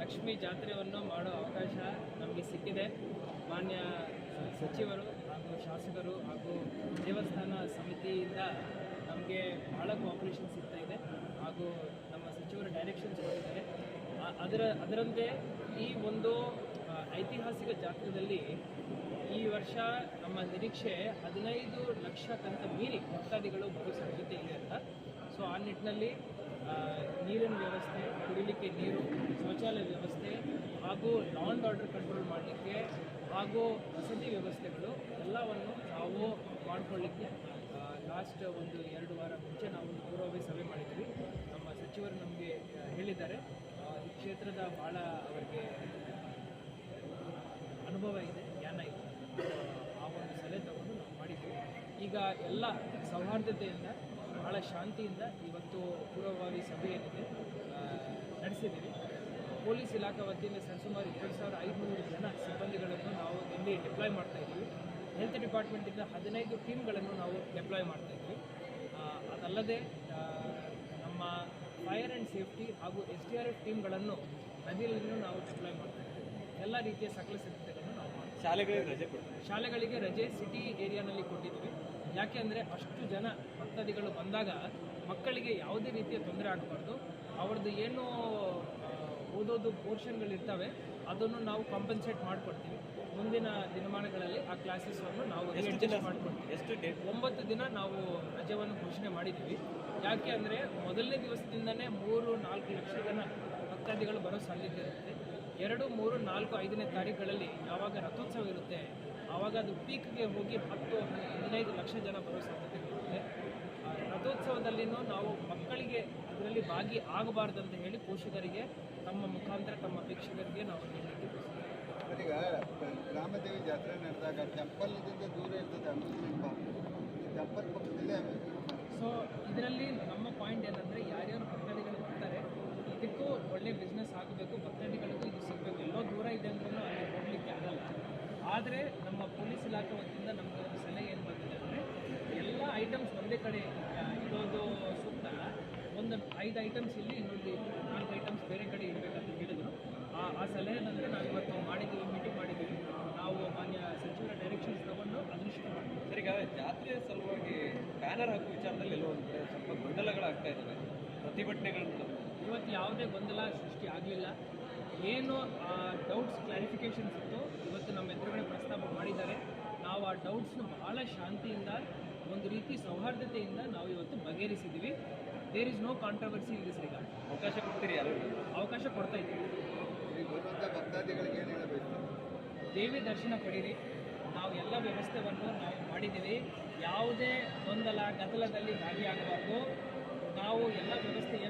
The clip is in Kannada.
ಲಕ್ಷ್ಮೀ ಜಾತ್ರೆಯನ್ನು ಮಾಡೋ ಅವಕಾಶ ನಮಗೆ ಸಿಕ್ಕಿದೆ. ಮಾನ್ಯ ಸಚಿವರು ಹಾಗೂ ಶಾಸಕರು ಹಾಗೂ ದೇವಸ್ಥಾನ ಸಮಿತಿಯಿಂದ ನಮಗೆ ಬಹಳ ಕೋಆಪರೇಷನ್ ಸಿಗ್ತಾ ಇದೆ. ಹಾಗೂ ನಮ್ಮ ಸಚಿವರು ಡೈರೆಕ್ಷನ್ಸ್ ಕೊಟ್ಟಿದ್ದಾರೆ ಅದರ, ಅದರಂತೆ ಈ ಒಂದು ಐತಿಹಾಸಿಕ ಜಾತ್ರೆಯಲ್ಲಿ ಈ ವರ್ಷ ನಮ್ಮ ನಿರೀಕ್ಷೆ ಹದಿನೈದು ಲಕ್ಷಕ್ಕಿಂತ ಮೀರಿ ಭಕ್ತಾದಿಗಳು ಬರೋ ಸಾಧ್ಯತೆ ಇದೆ ಅಂತ. ಸೊ ಆ ನಿಟ್ಟಿನಲ್ಲಿ ನೀರಿನ ವ್ಯವಸ್ಥೆ, ಕುಡಿಲಿಕ್ಕೆ ನೀರು, ಶೌಚಾಲಯ ವ್ಯವಸ್ಥೆ ಹಾಗೂ ಲಾ ಆ್ಯಂಡ್ ಆರ್ಡರ್ ಕಂಟ್ರೋಲ್ ಮಾಡಲಿಕ್ಕೆ ಹಾಗೂ ವಸತಿ ವ್ಯವಸ್ಥೆಗಳು ಎಲ್ಲವನ್ನು ನಾವು ಮಾಡಿಕೊಳ್ಳಿಕ್ಕೆ ಲಾಸ್ಟ್ ಒಂದು ಎರಡು ವಾರ ಮುಂಚೆ ನಾವು ಒಂದು ಸಭೆ ಮಾಡಿದ್ವಿ. ನಮ್ಮ ಸಚಿವರು ನಮಗೆ ಹೇಳಿದ್ದಾರೆ. ಈ ಕ್ಷೇತ್ರದ ಭಾಳ ಅವರಿಗೆ ಅನುಭವ ಇದೆ ಆ ಒಂದು ಸಲಹೆ ತಗೊಂಡು ನಾವು ಮಾಡಿದ್ವಿ ಈಗ ಎಲ್ಲ ಸೌಹಾರ್ದತೆಯಿಂದ, ಬಹಳ ಶಾಂತಿಯಿಂದ ಇವತ್ತು ಪೂರ್ವಭಾವಿ ಸಭೆ ಏನಿದೆ ನಡೆಸಿದ್ದೀವಿ. ಪೊಲೀಸ್ ಇಲಾಖೆ ವತಿಯಿಂದ ಸರಿಸುಮಾರು ಇಪ್ಪತ್ತು ಸಾವಿರ ಐದುನೂರು ಜನ ಸಿಬ್ಬಂದಿಗಳನ್ನು ನಾವು ಇಲ್ಲಿ ಡಿಪ್ಲಾಯ್ ಮಾಡ್ತಾ ಇದ್ದೀವಿ. ಹೆಲ್ತ್ ಡಿಪಾರ್ಟ್ಮೆಂಟಿಂದ ಹದಿನೈದು ಟೀಮ್ಗಳನ್ನು ನಾವು ಡಿಪ್ಲಾಯ್ ಮಾಡ್ತಾ ಇದ್ವಿ ಅದಲ್ಲದೆ ನಮ್ಮ ಫೈರ್ ಆ್ಯಂಡ್ ಸೇಫ್ಟಿ ಹಾಗೂ ಎಸ್ ಡಿ ಆರ್ ಎಫ್ ಟೀಮ್ಗಳನ್ನು ನದಿಯಲ್ಲಿ ನಾವು ಡಿಪ್ಲಾಯ್ ಮಾಡ್ತಾ ಇದ್ದೀವಿ. ಎಲ್ಲ ರೀತಿಯ ಸಕಲ ಮಾಡ್ತೀವಿ ಶಾಲೆಗಳಿಗೆ ರಜೆ ಕೊಡ್ತೀವಿ. ಶಾಲೆಗಳಿಗೆ ರಜೆ ಸಿಟಿ ಏರಿಯಾನಲ್ಲಿ ಕೊಟ್ಟಿದ್ವಿ ಯಾಕೆ ಅಂದರೆ ಅಷ್ಟು ಜನ ಭಕ್ತಾದಿಗಳು ಬಂದಾಗ ಮಕ್ಕಳಿಗೆ ಯಾವುದೇ ರೀತಿಯ ತೊಂದರೆ ಆಗಬಾರ್ದು. ಅವ್ರದ್ದು ಏನು ಓದೋದು ಪೋರ್ಷನ್ಗಳಿರ್ತವೆ. ಅದನ್ನು ನಾವು ಕಾಂಪನ್ಸೇಟ್ ಮಾಡಿಕೊಡ್ತೀವಿ. ಮುಂದಿನ ದಿನಮಾನಗಳಲ್ಲಿ ಆ ಕ್ಲಾಸಸ್ವನ್ನು ನಾವು ಮಾಡ್ಕೊಡ್ತೀವಿ. ಎಷ್ಟು ಡೇಟ್ ಒಂಬತ್ತು ದಿನ ನಾವು ರಜೆಯನ್ನು ಘೋಷಣೆ ಮಾಡಿದ್ದೀವಿ. ಯಾಕೆ ಅಂದರೆ ಮೊದಲನೇ ದಿವಸದಿಂದನೇ ಮೂರು ನಾಲ್ಕು ಲಕ್ಷ ಜನ ಭಕ್ತಾದಿಗಳು ಬರೋ ಸಾಧ್ಯತೆ ಇರುತ್ತೆ. ಎರಡು ಮೂರು ನಾಲ್ಕು ಐದನೇ ತಾರೀಕುಗಳಲ್ಲಿ ಯಾವಾಗ ರಥೋತ್ಸವ ಇರುತ್ತೆ ಆವಾಗ ಅದು ಪೀಕ್ಗೆ ಹೋಗಿ ಹತ್ತು ಹದಿನೈದು ಲಕ್ಷ ಜನ ಬರೋ ಸಾಧ್ಯತೆ ಆ ರಥೋತ್ಸವದಲ್ಲಿನೂ ನಾವು ಮಕ್ಕಳಿಗೆ ಅದರಲ್ಲಿ ಭಾಗಿ ಆಗಬಾರ್ದು ಅಂತ ಹೇಳಿ ಪೋಷಕರಿಗೆ ತಮ್ಮ ಮುಖಾಂತರ ತಮ್ಮ ಪ್ರೇಕ್ಷಕರಿಗೆ ನಾವು ಹೇಳಲಿಕ್ಕೆ ಬಯಸ್ತೀವಿ. ಈಗ ಗ್ರಾಮದೇವಿ ಜಾತ್ರೆ ನಡೆದಾಗ ಟೆಂಪಲ್ದಿಂದ ದೂರ ಇರ್ತದೆ ಅಮ್ಯೂಸ್ಮೆಂಟ್ ಪಾರ್ಕ್ ಟೆಂಪಲ್ ಪಕ್ಕದಲ್ಲೇ ಅಮ್ಯೂಸ್ಮೆಂಟ್ ಪಾರ್ಕ್ ಸೊ ಇದರಲ್ಲಿ ನಮ್ಮ ಪಾಯಿಂಟ್ ಏನಂದರೆ ಯಾರ್ಯಾರು ಭಕ್ತಾದಿಗಳು ಬರ್ತಾರೆ ಇದಕ್ಕೂ ಒಳ್ಳೆ ಬಿಸ್ನೆಸ್ ಆಗಬೇಕು ಭಕ್ತಾದಿಗಳಿಗೂ ಇದು ಸಿಗಬೇಕು ಎಲ್ಲೋ ದೂರ ಇದೆ ಅಂದ್ರೂ ಅಲ್ಲಿ ಹೋಗಲಿಕ್ಕೆ ಆಗಲ್ಲ ಆದರೆ ನಮ್ಮ ಪೊಲೀಸ್ ಇಲಾಖೆ ವತಿಯಿಂದ ನಮಗೆ ಒಂದು ಸಲಹೆ ಏನು ಬಂದಿದೆ ಅಂದರೆ ಎಲ್ಲ ಐಟಮ್ಸ್ ಒಂದೇ ಕಡೆ ಇರೋದು ಇಡೋದು ಸೂಕ್ತ ಒಂದು ಐದು ಐಟಮ್ಸ್ ಇಲ್ಲಿ ಇನ್ನೊಂದು ನಾಲ್ಕು ಐಟಮ್ಸ್ ಬೇರೆ ಕಡೆ ಇಡಬೇಕಂತ ಹೇಳಿದರು. ಆ ಆ ಸಲಹೆನಂದರೆ ನಾವು ಇವತ್ತು ಮಾಡಿದ್ದೀವಿ ಮೀಟಿಂಗ್ ಮಾಡಿದ್ದೀವಿ. ನಾವು ಮಾನ್ಯ ಸಚಿವರ ಡೈರೆಕ್ಷನ್ಸ್ ತಗೊಂಡು ಅದೃಷ್ಟ ಸರಿ ಸರ್ ಈಗ ಜಾತ್ರೆಯ ಸಲುವಾಗಿ ಬ್ಯಾನರ್ ಹಾಕುವ ವಿಚಾರದಲ್ಲಿ ಎಲ್ಲೋ ಒಂದು ಕಡೆ ಸ್ವಲ್ಪ ಗೊಂದಲಗಳಾಗ್ತಾ ಇದ್ದಾವೆ ಪ್ರತಿಭಟನೆಗಳನ್ನು ಇವತ್ತು ಯಾವುದೇ ಗೊಂದಲ ಸೃಷ್ಟಿ ಆಗಲಿಲ್ಲ. ಏನು ಡೌಟ್ಸ್ ಕ್ಲಾರಿಫಿಕೇಷನ್ಸ್ ಇತ್ತು. ಇವತ್ತು ನಮ್ಮ ಎದುರುಗಡೆ ಪ್ರಸ್ತಾಪ ಮಾಡಿದ್ದಾರೆ. ನಾವು ಆ ಡೌಟ್ಸ್ನ ಬಹಳ ಶಾಂತಿಯಿಂದ ಒಂದು ರೀತಿ ಸೌಹಾರ್ದತೆಯಿಂದ ನಾವು ಇವತ್ತು ಬಗೆಹರಿಸಿದ್ದೀವಿ. There is no controversy in this regard ಅವಕಾಶ ಕೊಡ್ತೀರಿ? ಅವಕಾಶ ಕೊಡ್ತಾ ಇದ್ದೀವಿ. ಈಗ ಭಕ್ತಾದಿಗಳಿಗೆ ಏನು ಹೇಳಬೇಕು? ದೇವಿ ದರ್ಶನ ಪಡೀರಿ. ನಾವು ಎಲ್ಲ ವ್ಯವಸ್ಥೆಯನ್ನು ನಾವು ಮಾಡಿದ್ದೀವಿ. ಯಾವುದೇ ಗೊಂದಲ ಗದ್ದಲದಲ್ಲಿ ಭಾಗಿಯಾಗಬಾರ್ದು. ನಾವು ಎಲ್ಲ ವ್ಯವಸ್ಥೆ ಏನು ಕಲ್ಪಿಸಿ